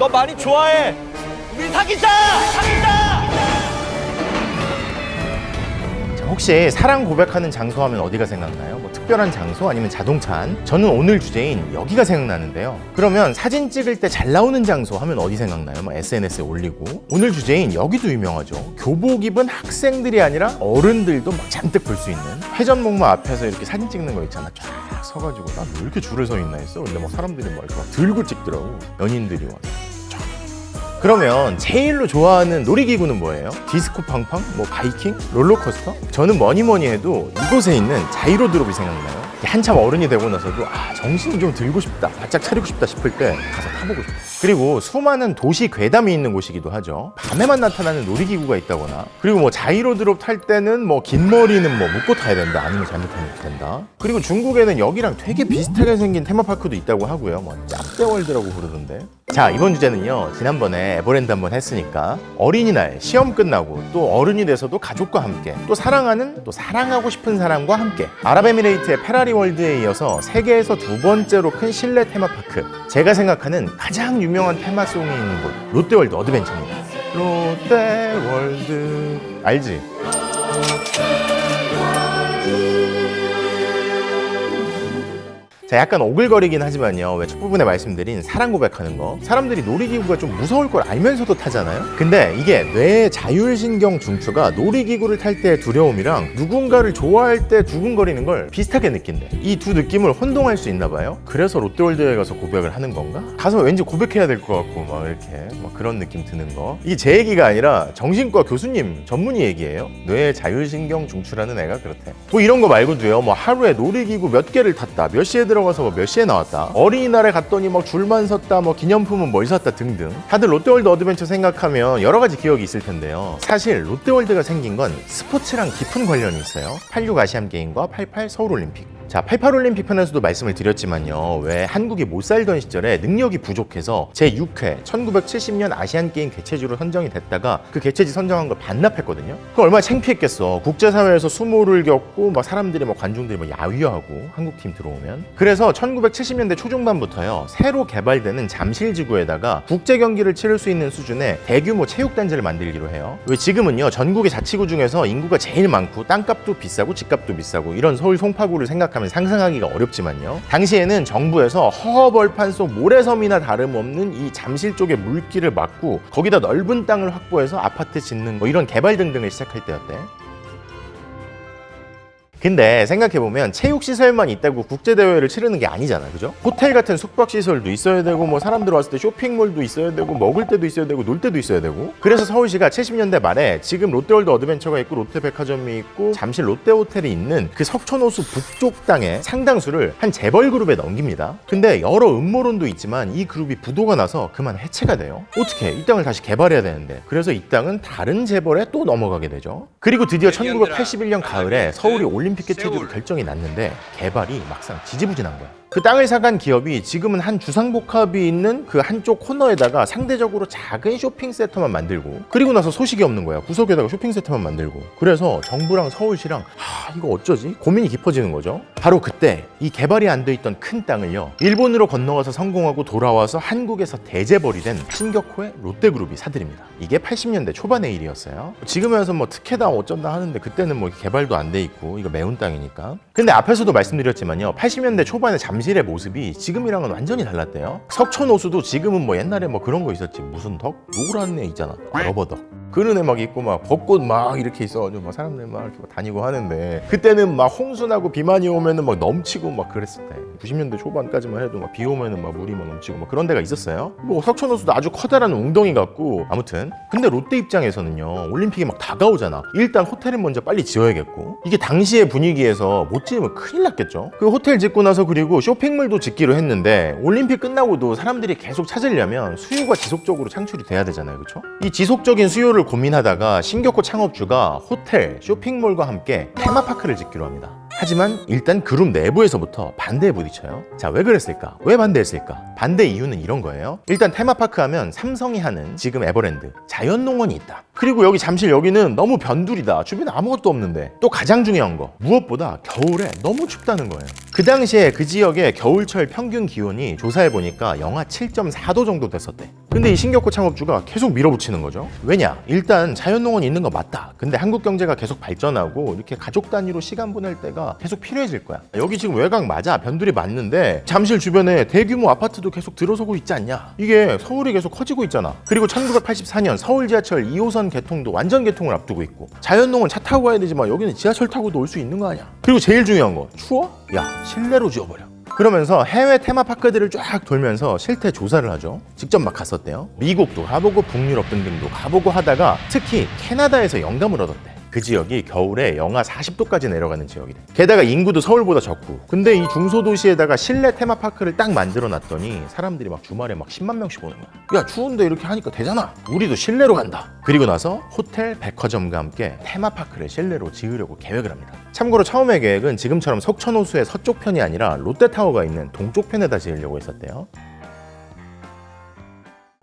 너 많이 좋아해. 우리 사귀자. 사귀자. 자, 혹시 사랑 고백하는 장소 하면 어디가 생각나요? 뭐 특별한 장소 아니면 자동차 안? 저는 오늘 주제인 여기가 생각나는데요. 그러면 사진 찍을 때 잘 나오는 장소 하면 어디 생각나요? 뭐 SNS에 올리고 오늘 주제인 여기도 유명하죠. 교복 입은 학생들이 아니라 어른들도 막 잔뜩 볼 수 있는 회전목마 앞에서 이렇게 사진 찍는 거 있잖아. 쫙 서가지고 나 왜 이렇게 줄을 서 있나 했어. 근데 막 사람들이 막 이렇게 막 들고 찍더라고. 연인들이 와. 그러면 제일로 좋아하는 놀이기구는 뭐예요? 디스코 팡팡? 뭐 바이킹? 롤러코스터? 저는 뭐니 뭐니 해도 이곳에 있는 자이로 드롭이 생각나요. 한참 어른이 되고 나서도 아 정신 좀 들고 싶다, 바짝 차리고 싶다 싶을 때 가서 타보고 싶다. 그리고 수많은 도시 괴담이 있는 곳이기도 하죠. 밤에만 나타나는 놀이기구가 있다거나 그리고 뭐 자이로드롭 탈 때는 뭐 긴 머리는 뭐 묶고 타야 된다, 아니면 잘못하면 못 된다. 그리고 중국에는 여기랑 되게 비슷하게 생긴 테마파크도 있다고 하고요. 뭐 짭대월드라고 부르던데. 자 이번 주제는요 지난번에 에버랜드 한번 했으니까 어린이날 시험 끝나고 또 어른이 돼서도 가족과 함께 또 사랑하는 또 사랑하고 싶은 사람과 함께 아랍에미레이트의 페라리 월드에 이어서 세계에서 두 번째로 큰 실내 테마파크 제가 생각하는 가장 유명한 테마송이 있는 곳 롯데월드 어드벤처입니다 롯데월드 알지? 자, 약간 오글거리긴 하지만요. 왜 첫 부분에 말씀드린 사랑 고백하는 거. 사람들이 놀이기구가 좀 무서울 걸 알면서도 타잖아요. 근데 이게 뇌의 자율신경 중추가 놀이기구를 탈 때의 두려움이랑 누군가를 좋아할 때 두근거리는 걸 비슷하게 느낀대. 이 두 느낌을 혼동할 수 있나 봐요. 그래서 롯데월드에 가서 고백을 하는 건가? 가서 왠지 고백해야 될 것 같고 막 이렇게 막 그런 느낌 드는 거. 이게 제 얘기가 아니라 정신과 교수님 전문의 얘기예요. 뇌의 자율신경 중추라는 애가 그렇대. 뭐 이런 거 말고도요. 뭐 하루에 놀이기구 몇 개를 탔다. 몇 시에 들어 가서 뭐 몇 시에 나왔다. 어린이날에 갔더니 막 줄만 섰다. 뭐 기념품은 뭘 샀다 등등. 다들 롯데월드 어드벤처 생각하면 여러 가지 기억이 있을 텐데요. 사실 롯데월드가 생긴 건 스포츠랑 깊은 관련이 있어요. 86 아시안 게임과 88 서울 올림픽. 자, 88올림픽 편에서도 말씀을 드렸지만요. 왜 한국이 못 살던 시절에 능력이 부족해서 제6회 1970년 아시안게임 개최지로 선정이 됐다가 그 개최지 선정한 걸 반납했거든요. 그 얼마나 창피했겠어. 국제사회에서 수모를 겪고 막 사람들이 막 관중들이 막 야위하고 한국팀 들어오면. 그래서 1970년대 초중반부터요. 새로 개발되는 잠실지구에다가 국제 경기를 치를 수 있는 수준의 대규모 체육단지를 만들기로 해요. 왜 지금은요. 전국의 자치구 중에서 인구가 제일 많고 땅값도 비싸고 집값도 비싸고 이런 서울 송파구를 생각하면 상상하기가 어렵지만요. 당시에는 정부에서 허허벌판 속 모래섬이나 다름없는 이 잠실 쪽의 물길을 막고 거기다 넓은 땅을 확보해서 아파트 짓는 뭐 이런 개발 등등을 시작할 때였대. 근데 생각해보면 체육시설만 있다고 국제대회를 치르는 게 아니잖아 그죠? 호텔 같은 숙박시설도 있어야 되고 뭐 사람들 왔을 때 쇼핑몰도 있어야 되고 먹을 때도 있어야 되고 놀 때도 있어야 되고. 그래서 서울시가 70년대 말에 지금 롯데월드 어드벤처가 있고 롯데백화점이 있고 잠실 롯데호텔이 있는 그 석촌호수 북쪽 땅의 상당수를 한 재벌 그룹에 넘깁니다. 근데 여러 음모론도 있지만 이 그룹이 부도가 나서 그만 해체가 돼요. 어떻게? 이 땅을 다시 개발해야 되는데. 그래서 이 땅은 다른 재벌에 또 넘어가게 되죠. 그리고 드디어 1981년 가을에 서울이 올림 픽 개최지로 결정이 났는데 개발이 막상 지지부진한 거야. 그 땅을 사간 기업이 지금은 한 주상복합이 있는 그 한쪽 코너에다가 상대적으로 작은 쇼핑센터만 만들고 그리고 나서 소식이 없는 거야. 구석에다가 쇼핑센터만 만들고 그래서 정부랑 서울시랑 하 이거 어쩌지? 고민이 깊어지는 거죠. 바로 그때 이 개발이 안 돼 있던 큰 땅을요. 일본으로 건너가서 성공하고 돌아와서 한국에서 대재벌이 된 신격호의 롯데그룹이 사들입니다. 이게 80년대 초반의 일이었어요. 지금에서 뭐 특혜다 어쩐다 하는데 그때는 뭐 개발도 안 돼 있고 이거 매운 땅이니까. 근데 앞에서도 말씀드렸지만요. 80년대 초반에 잠 실의 모습이 지금이랑은 완전히 달랐대요. 석촌호수도 지금은 뭐 옛날에 뭐 그런 거 있었지. 무슨 덕? 노란 애 있잖아. 러버덕. 그런 애 막 있고 막 벚꽃 막 이렇게 있어가지고 막 사람들 막 이렇게 막 다니고 하는데 그때는 막 홍수나고 비만이 오면은 막 넘치고 막 그랬을 때 90년대 초반까지만 해도 막 비 오면은 막 물이 막 넘치고 막 그런 데가 있었어요. 뭐 석촌호수도 아주 커다란 웅덩이 같고 아무튼 근데 롯데 입장에서는요 올림픽이 막 다가오잖아. 일단 호텔을 먼저 빨리 지어야겠고 이게 당시의 분위기에서 못 지으면 큰일 났겠죠. 그 호텔 짓고 나서 그리고 쇼핑몰도 짓기로 했는데 올림픽 끝나고도 사람들이 계속 찾으려면 수요가 지속적으로 창출이 돼야 되잖아요, 그렇죠? 이 지속적인 수요를 고민하다가 신격호 창업주가 호텔, 쇼핑몰과 함께 테마파크를 짓기로 합니다. 하지만 일단 그룹 내부에서부터 반대에 부딪혀요. 자, 왜 그랬을까? 왜 반대했을까? 반대 이유는 이런 거예요. 일단 테마파크 하면 삼성이 하는 지금 에버랜드, 자연농원이 있다. 그리고 여기 잠실 여기는 너무 변두리다. 주변에 아무것도 없는데. 또 가장 중요한 거. 무엇보다 겨울에 너무 춥다는 거예요. 그 당시에 그 지역의 겨울철 평균 기온이 조사해 보니까 영하 7.4도 정도 됐었대. 근데 이 신격호 창업주가 계속 밀어붙이는 거죠. 왜냐? 일단 자연농원이 있는 거 맞다. 근데 한국 경제가 계속 발전하고 이렇게 가족 단위로 시간 보낼 때가 계속 필요해질 거야. 여기 지금 외곽 맞아. 변두리 맞는데 잠실 주변에 대규모 아파트도 계속 들어서고 있지 않냐? 이게 서울이 계속 커지고 있잖아. 그리고 1984년 서울 지하철 2호선 개통도 완전 개통을 앞두고 있고 자연농원 차 타고 가야 되지만 여기는 지하철 타고도 올 수 있는 거 아니야? 그리고 제일 중요한 거 추워? 야 실내로 지어버려. 그러면서 해외 테마파크들을 쫙 돌면서 실태 조사를 하죠. 직접 막 갔었대요. 미국도 가보고 북유럽 등등도 가보고 하다가 특히 캐나다에서 영감을 얻었대. 그 지역이 겨울에 영하 40도까지 내려가는 지역이래. 게다가 인구도 서울보다 적고. 근데 이 중소도시에다가 실내 테마파크를 딱 만들어 놨더니 사람들이 막 주말에 막 10만 명씩 오는 거야. 야, 추운데 이렇게 하니까 되잖아. 우리도 실내로 간다. 그리고 나서 호텔, 백화점과 함께 테마파크를 실내로 지으려고 계획을 합니다. 참고로 처음의 계획은 지금처럼 석천호수의 서쪽 편이 아니라 롯데타워가 있는 동쪽 편에다 지으려고 했었대요.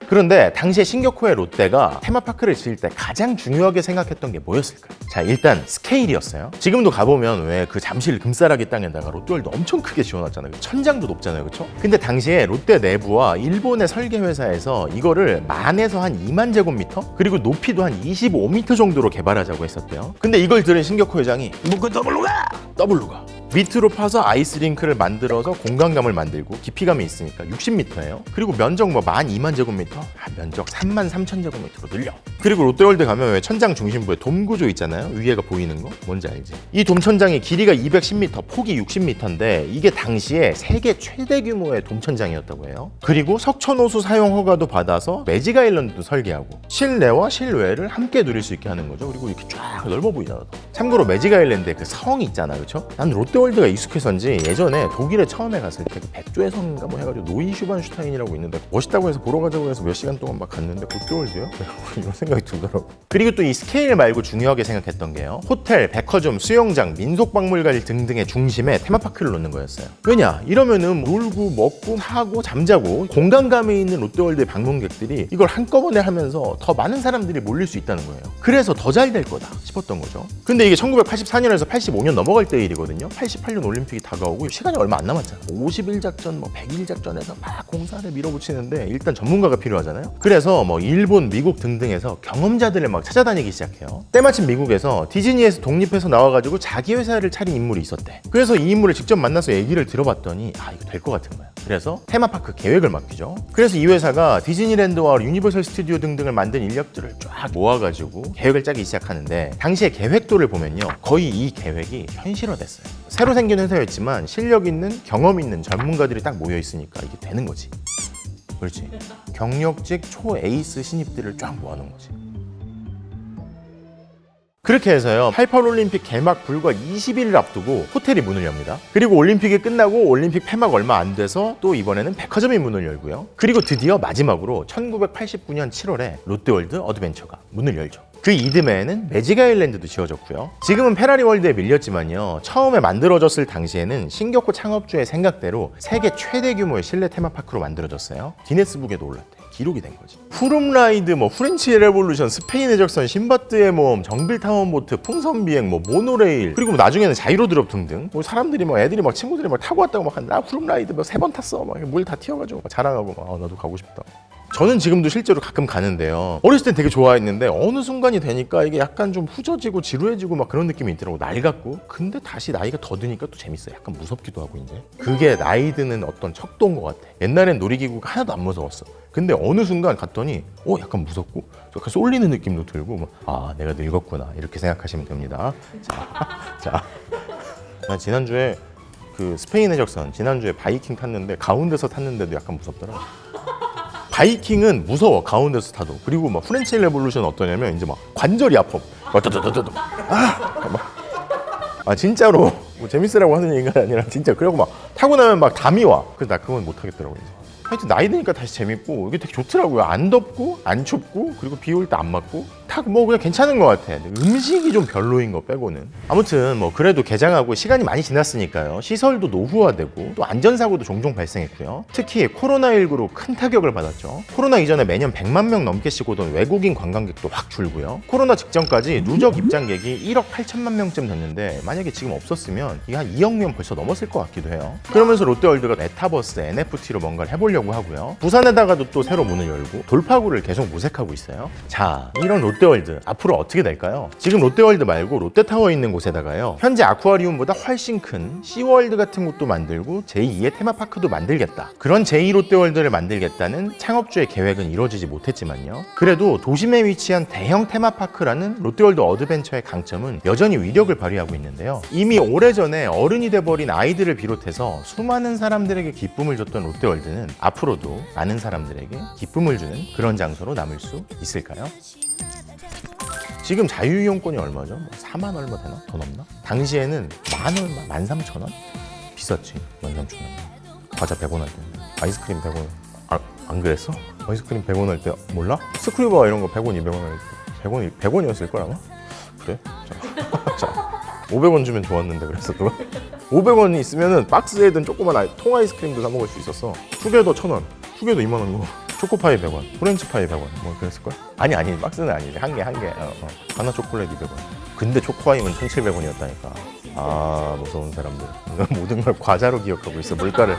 그런데 당시에 신격호의 롯데가 테마파크를 지을 때 가장 중요하게 생각했던 게 뭐였을까요? 자 일단 스케일이었어요. 지금도 가보면 왜 그 잠실 금싸라기 땅에다가 롯데월드 엄청 크게 지어놨잖아요. 천장도 높잖아요, 그렇죠? 근데 당시에 롯데 내부와 일본의 설계 회사에서 이거를 만에서 한 2만 제곱미터 그리고 높이도 한 25m 정도로 개발하자고 했었대요. 근데 이걸 들은 신격호 회장이 뭐그 더블로 가! 더블로 가! 밑으로 파서 아이스링크를 만들어서 공간감을 만들고 깊이감이 있으니까 60m예요. 그리고 면적 뭐12,000 제곱미터, 아, 면적 33,000 제곱미터로 늘려. 그리고 롯데월드 가면 왜 천장 중심부에 돔 구조 있잖아요. 위에가 보이는 거 뭔지 알지? 이 돔 천장이 길이가 210m, 폭이 60m인데 이게 당시에 세계 최대 규모의 돔 천장이었다고 해요. 그리고 석천호수 사용 허가도 받아서 매직 아일랜드도 설계하고 실내와 실외를 함께 누릴 수 있게 하는 거죠. 그리고 이렇게 쫙 넓어 보이잖아. 참고로 매직 아일랜드에 그 성이 있잖아, 그렇죠? 난 롯데 월드가 익숙해서인지 예전에 독일에 처음에 갔을 때그 백조의 성인가 뭐 해가지고 노이 슈반슈타인이라고 있는데 멋있다고 해서 보러 가자고 해서 몇 시간 동안 막 갔는데 롯데월드요? 이런 생각이 들더라고. 그리고 또 이 스케일 말고 중요하게 생각했던 게요. 호텔, 백화점, 수영장, 민속박물관 등등의 중심에 테마파크를 놓는 거였어요. 왜냐? 이러면은 놀고 먹고 사고 잠자고 공간감에 있는 롯데월드의 방문객들이 이걸 한꺼번에 하면서 더 많은 사람들이 몰릴 수 있다는 거예요. 그래서 더 잘 될 거다 싶었던 거죠. 근데 이게 1984년에서 85년 넘어갈 때 일이거든요. 88년 올림픽이 다가오고 시간이 얼마 안 남았잖아. 50일 작전, 뭐 100일 작전에서 막 공사를 밀어붙이는데 일단 전문가가 필요하잖아요. 그래서 뭐 일본, 미국 등등에서 경험자들을 막 찾아다니기 시작해요. 때마침 미국에서 디즈니에서 독립해서 나와가지고 자기 회사를 차린 인물이 있었대. 그래서 이 인물을 직접 만나서 얘기를 들어봤더니 아 이거 될 것 같은 거야. 그래서 테마파크 계획을 맡기죠. 그래서 이 회사가 디즈니랜드와 유니버설 스튜디오 등등을 만든 인력들을 쫙 모아가지고 계획을 짜기 시작하는데 당시의 계획도를 보면요. 거의 이 계획이 현실화됐어요. 새로 생긴 회사였지만 실력 있는 경험 있는 전문가들이 딱 모여 있으니까 이게 되는 거지. 그렇지. 경력직 초 에이스 신입들을 쫙 모아놓은 거지. 그렇게 해서요. 88 올림픽 개막 불과 20일을 앞두고 호텔이 문을 엽니다. 그리고 올림픽이 끝나고 올림픽 폐막 얼마 안 돼서 또 이번에는 백화점이 문을 열고요. 그리고 드디어 마지막으로 1989년 7월에 롯데월드 어드벤처가 문을 열죠. 그 이듬해에는 매직 아일랜드도 지어졌고요. 지금은 페라리 월드에 밀렸지만요. 처음에 만들어졌을 당시에는 신격호 창업주의 생각대로 세계 최대 규모의 실내 테마파크로 만들어졌어요. 기네스북에도 올랐대. 기록이 된 거지. 푸름 라이드, 뭐 프렌치 레볼루션, 스페인 해적선, 신바트의 모험, 정빌 타원 보트, 풍선 비행, 뭐 모노레일, 그리고 뭐 나중에는 자이로 드롭 등등. 뭐 사람들이 막 애들이 막 친구들이 막 타고 왔다고 막 하는데 나 푸름 라이드 막 세 번 탔어. 막 물 다 튀어가지고 막 자랑하고 막 아, 나도 가고 싶다. 저는 지금도 실제로 가끔 가는데요. 어렸을 땐 되게 좋아했는데 어느 순간이 되니까 이게 약간 좀 후져지고 지루해지고 막 그런 느낌이 있더라고. 낡았고. 근데 다시 나이가 더 드니까 또 재밌어요. 약간 무섭기도 하고 이제. 그게 나이 드는 어떤 척도인 것 같아. 옛날엔 놀이기구가 하나도 안 무서웠어. 근데 어느 순간 갔더니 어 약간 무섭고 약간 쏠리는 느낌도 들고 막, 아 내가 늙었구나 이렇게 생각하시면 됩니다. 자, 자. 나 지난주에 그 스페인 해적선 지난주에 바이킹 탔는데 가운데서 탔는데도 약간 무섭더라. 바이킹은 무서워 가운데서 타도. 그리고 막 프렌치 레볼루션 어떠냐면 이제 막 관절이 아파 막 떠떠떠떠 아, 진짜로. 뭐 재밌으라고 하는 얘기가 아니라 진짜 그러고 막 타고 나면 막 담이 와. 그래서 나 그건 못 하겠더라고 이제. 하여튼 나이 드니까 다시 재밌고 이게 되게 좋더라고요. 안 덥고 안 춥고 그리고 비 올 때 안 맞고 타고 뭐 그냥 괜찮은 것 같아. 음식이 좀 별로인 거 빼고는. 아무튼 뭐 그래도 개장하고 시간이 많이 지났으니까요. 시설도 노후화되고 또 안전사고도 종종 발생했고요. 특히 코로나19로 큰 타격을 받았죠. 코로나 이전에 매년 100만 명 넘게씩 오던 외국인 관광객도 확 줄고요. 코로나 직전까지 누적 입장객이 1억 8천만 명쯤 됐는데 만약에 지금 없었으면 이게 한 2억 명 벌써 넘었을 것 같기도 해요. 그러면서 롯데월드가 메타버스 NFT로 뭔가를 해보려고 하고요. 부산에다가도 또 새로 문을 열고 돌파구를 계속 모색하고 있어요. 자, 이런 롯데 월드 앞으로 어떻게 될까요? 지금 롯데월드 말고 롯데타워 있는 곳에다가요. 현재 아쿠아리움보다 훨씬 큰 시월드 같은 곳도 만들고 제2의 테마파크도 만들겠다. 그런 제2 롯데월드를 만들겠다는 창업주의 계획은 이루어지지 못했지만요. 그래도 도심에 위치한 대형 테마파크라는 롯데월드 어드벤처의 강점은 여전히 위력을 발휘하고 있는데요. 이미 오래전에 어른이 돼버린 아이들을 비롯해서 수많은 사람들에게 기쁨을 줬던 롯데월드는 앞으로도 많은 사람들에게 기쁨을 주는 그런 장소로 남을 수 있을까요? 지금 자유이용권이 얼마죠? 뭐 4만 얼마 되나? 더 넘나? 당시에는 만 얼마? 만 삼천 원? 비쌌지. 만 삼천 원. 과자 100원 할 때. 아이스크림 100원. 아, 안 그랬어? 아이스크림 100원 할 때 몰라? 스크류바 이런 거 100원, 200원 할 때. 100원이 100원이었을 걸 아마? 그래? 자. 자. 500원 주면 좋았는데 그래서 그거 500원이 있으면은 박스에 든 조그만 아이, 통 아이스크림도 사 먹을 수 있었어. 투게더 1,000원. 투게더 2만 원 거. 초코파이 100원, 프렌치파이 100원, 뭐 그랬을걸? 아니 아니 박스는 아니지 한 개 한 개, 어, 어. 하나 초콜릿 200원. 근데 초코아임은 1,700원이었다니까. 아 무서운 사람들. 모든 걸 과자로 기억하고 있어 물가를.